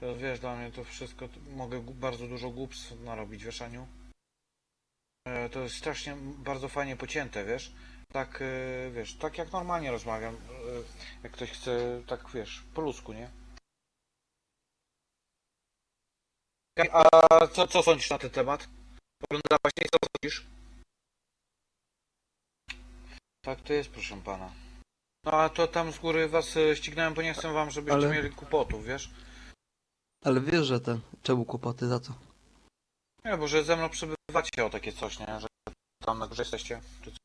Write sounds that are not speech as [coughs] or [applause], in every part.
To wiesz, dla mnie to wszystko, mogę bardzo dużo głupstw narobić, wiesz, Aniu? E, To jest strasznie bardzo fajnie pocięte, wiesz? Tak, e, wiesz, tak jak normalnie rozmawiam. e, Jak ktoś chce, tak wiesz, po ludzku, nie? A co, co sądzisz na ten temat? Oglądałaś nie co sądzisz? Tak to jest, proszę pana. No a to tam z góry was ścignąłem, bo nie chcę wam, żebyście Ale- mieli kłopotów, wiesz? Ale wiesz, że ten... Czemu kłopoty, za co? Nie, bo że ze mną przebywacie o takie coś, nie? Że tam na górze jesteście. Czy co?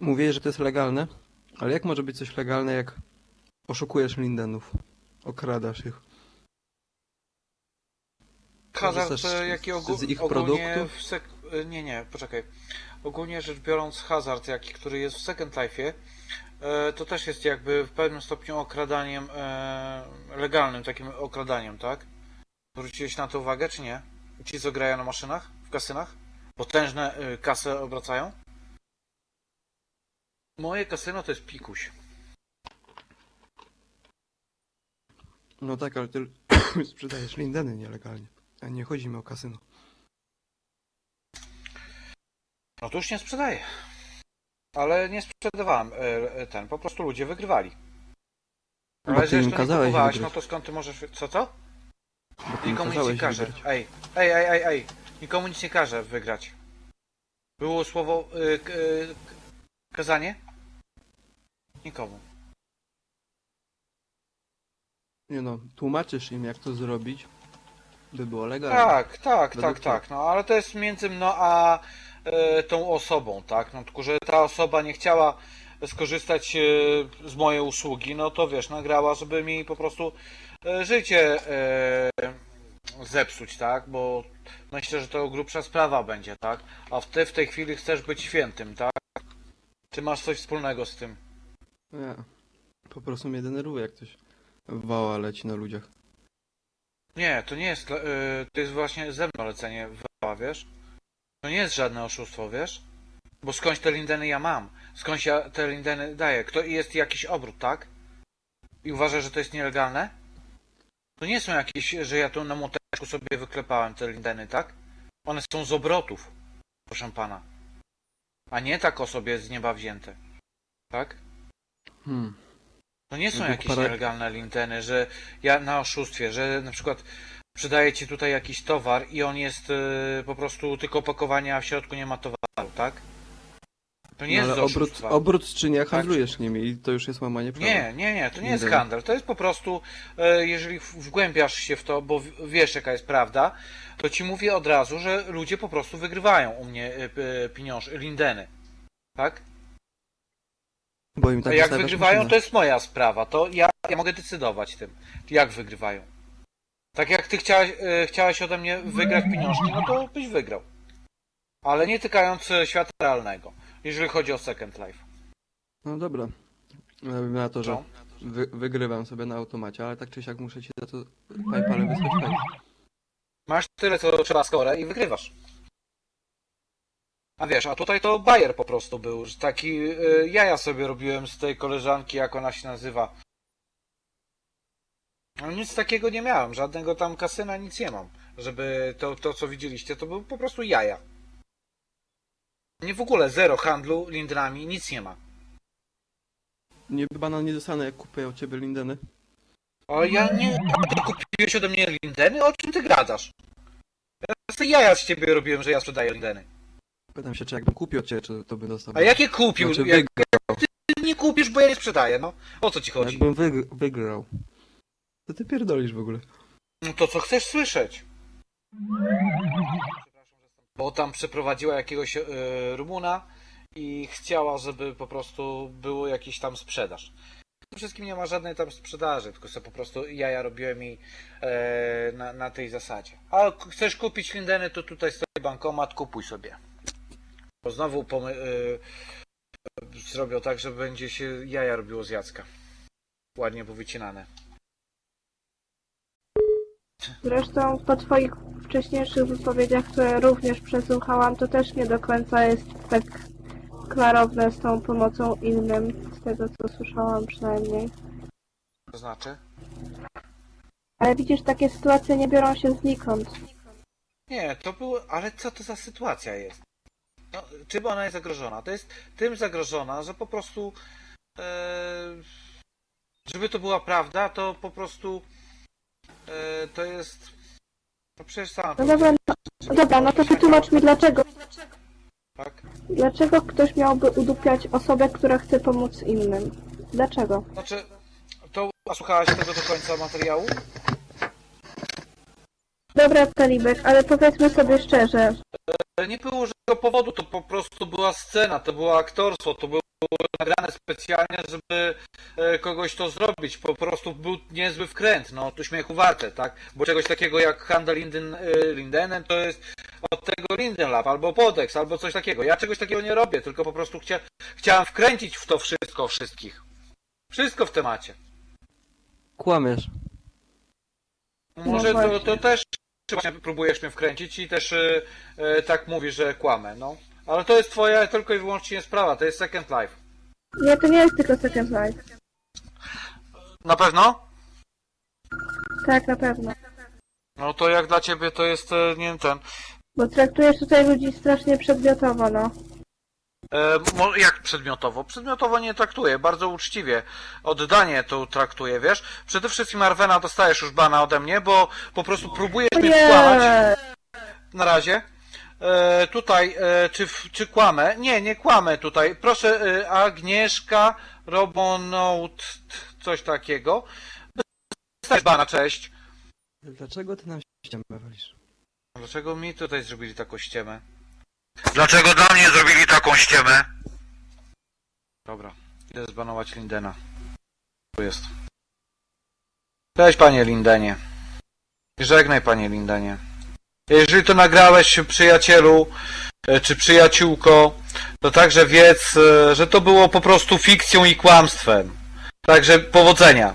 Mówię, że to jest legalne, ale jak może być coś legalne, jak oszukujesz Lindenów? Okradasz ich. Hazard, Korzystasz e, jaki ogó z ich ogólnie produktów? w sek... e, Nie, nie, poczekaj. Ogólnie rzecz biorąc hazard, jaki, który jest w Second Life'ie, to też jest jakby w pewnym stopniu okradaniem e, legalnym, takim okradaniem, tak? Zwróciłeś na to uwagę, czy nie? Ci, co grają na maszynach, w kasynach? Potężne e, kasy obracają? Moje kasyno to jest pikuś. No tak, ale ty [coughs] sprzedajesz Lindeny nielegalnie. A nie chodzi mi o kasyno. No to już nie sprzedaję. Ale nie sprzedawałem e, e, ten, po prostu ludzie wygrywali. Bo Ale ty że im nie kazałeś kupowałeś, no wygrać. to skąd ty możesz... Co, co? Bo ty im Nikomu nic nie kazałeś każe. wygrać. Ej, ej, ej, ej, ej. Nikomu nic nie każe wygrać. Było słowo y, k, y, k- kazanie? Nikomu. Nie no, tłumaczysz im jak to zrobić, by było legalnie. Tak, tak, Według tak, tak. No ale to jest między mną a tą osobą, tak? No tylko, że ta osoba nie chciała skorzystać e, z mojej usługi, no to wiesz, nagrała, żeby mi po prostu e, życie e, zepsuć, tak? Bo myślę, że to grubsza sprawa będzie, tak? A ty w tej chwili chcesz być świętym, tak? Ty masz coś wspólnego z tym. Nie. Po prostu mnie denerwuje, jak ktoś wała leci na ludziach. Nie, to nie jest, e, to jest właśnie ze mną lecenie wała, wiesz? To nie jest żadne oszustwo, wiesz? Bo skądś te lindeny ja mam? Skądś ja te lindeny daję? Kto jest jakiś obrót, tak? I uważa, że to jest nielegalne? To nie są jakieś, że ja tu na młoteczku sobie wyklepałem te lindeny, tak? One są z obrotów, proszę pana. A nie tak o sobie z nieba wzięte. Tak? Hmm. To nie są jakieś nielegalne linteny, że ja na oszustwie, że na przykład przydaję ci tutaj jakiś towar i on jest y, po prostu tylko opakowanie, a w środku nie ma towaru, tak? To nie No, jest ale z obrót, oszustwa. obrót z czynia Tak. handlujesz nimi i to już jest łamanie prawa. Nie, nie, nie, to nie jest handel. To jest po prostu, e, jeżeli w- wgłębiasz się w to, bo w- wiesz jaka jest prawda, to ci mówię od razu, że ludzie po prostu wygrywają u mnie e, p- pieniądze, lindeny. Tak? Bo im tak A jak wygrywają, to jest moja sprawa. To ja, ja mogę decydować tym, jak wygrywają. Tak jak ty chciałeś, e, ode mnie wygrać pieniążki, no to byś wygrał. Ale nie tykając e, świata realnego, jeżeli chodzi o Second Life. No dobra. Na to, że Co? wy, wygrywam sobie na automacie, ale tak czy siak muszę ci za to PayPalem wysłać hajs. Masz tyle, co trzeba skorę i wygrywasz. A wiesz, a tutaj to Bayer po prostu był, że taki y, jaja sobie robiłem z tej koleżanki, jak ona się nazywa. No nic takiego nie miałem, żadnego tam kasyna, nic nie mam. Żeby to, to co widzieliście, to był po prostu jaja. Nie w ogóle, zero handlu lindrami, nic nie ma. Nie banan nie dostanę jak kupuję od ciebie Lindeny. Ale ja nie... Ty kupiłeś ode mnie lindeny? O czym ty gadasz? Ja sobie jaja z ciebie robiłem, że ja sprzedaję lindeny. Pytam się, czy jakbym kupił od ciebie, czy to by dostał. A jakie kupił? Znaczy, Jak, wygrał. ty nie kupisz, bo ja nie sprzedaję, no. O co ci chodzi? Jakbym wygr wygrał. To ty pierdolisz w ogóle. No to co chcesz słyszeć? Bo tam przeprowadziła jakiegoś e, Rumuna i chciała, żeby po prostu było jakiś tam sprzedaż. Przede wszystkim nie ma żadnej tam sprzedaży, tylko sobie po prostu jaja robiłem i e, na, na tej zasadzie. A chcesz kupić lindeny, to tutaj stoi bankomat, kupuj sobie. Bo znowu pomy- e, zrobią tak, że będzie się jaja robiło z Jacka. Ładnie powycinane. Zresztą po Twoich wcześniejszych wypowiedziach, które również przesłuchałam, to też nie do końca jest tak klarowne z tą pomocą innym, z tego co słyszałam przynajmniej. To znaczy? Ale widzisz, takie sytuacje nie biorą się znikąd. Nie, to było. Ale co to za sytuacja jest? No, czym ona jest zagrożona? To jest tym zagrożona, że po prostu. E, żeby to była prawda, to po prostu. E, to jest. No przecież sama. No dobra, no, no dobra, no to wytłumacz mi dlaczego. Tak? Dlaczego ktoś miałby udupiać osobę, która chce pomóc innym? Dlaczego? Znaczy. To a słuchałaś tego do końca materiału? Dobra, Talibek, ale powiedzmy sobie szczerze. E, Nie było żadnego powodu, to po prostu była scena, to było aktorstwo, to było nagrane specjalnie, żeby e, kogoś to zrobić. Po prostu był niezły wkręt, no to śmiechu warte, tak? Bo czegoś takiego jak handel Linden, e, Lindenem to jest od tego Linden Lab, albo Podex, albo coś takiego. Ja czegoś takiego nie robię, tylko po prostu chcia, chciałem wkręcić w to wszystko wszystkich. Wszystko w temacie. Kłamiesz. Może No to, to też właśnie próbujesz mnie wkręcić i też e, tak mówisz, że kłamę, no. Ale to jest twoja tylko i wyłącznie sprawa, to jest Second Life. Nie, to nie jest tylko Second Life. Na pewno? Tak, na pewno. No to jak dla ciebie to jest e, nie ten. Bo traktujesz tutaj ludzi strasznie przedmiotowo, no. E, mo- jak przedmiotowo? Przedmiotowo nie traktuję, bardzo uczciwie. Oddanie to traktuję, wiesz? Przede wszystkim Arwena dostajesz już bana ode mnie, bo po prostu próbujesz mnie skłamać. Nie! Na razie. E, tutaj, e, czy, czy kłamę? Nie, nie kłamę tutaj. Proszę, e, Agnieszka Robonout, coś takiego. Dostajesz bana, cześć. Dlaczego ty nam ściemę walisz? Dlaczego mi tutaj zrobili taką ściemę? Dlaczego dla mnie zrobili taką ściemę? Dobra, idę zbanować Lindena. Tu jest. Cześć panie Lindenie. Żegnaj panie Lindenie. Jeżeli to nagrałeś przyjacielu, e, czy przyjaciółko, to także wiedz, e, że to było po prostu fikcją i kłamstwem. Także powodzenia.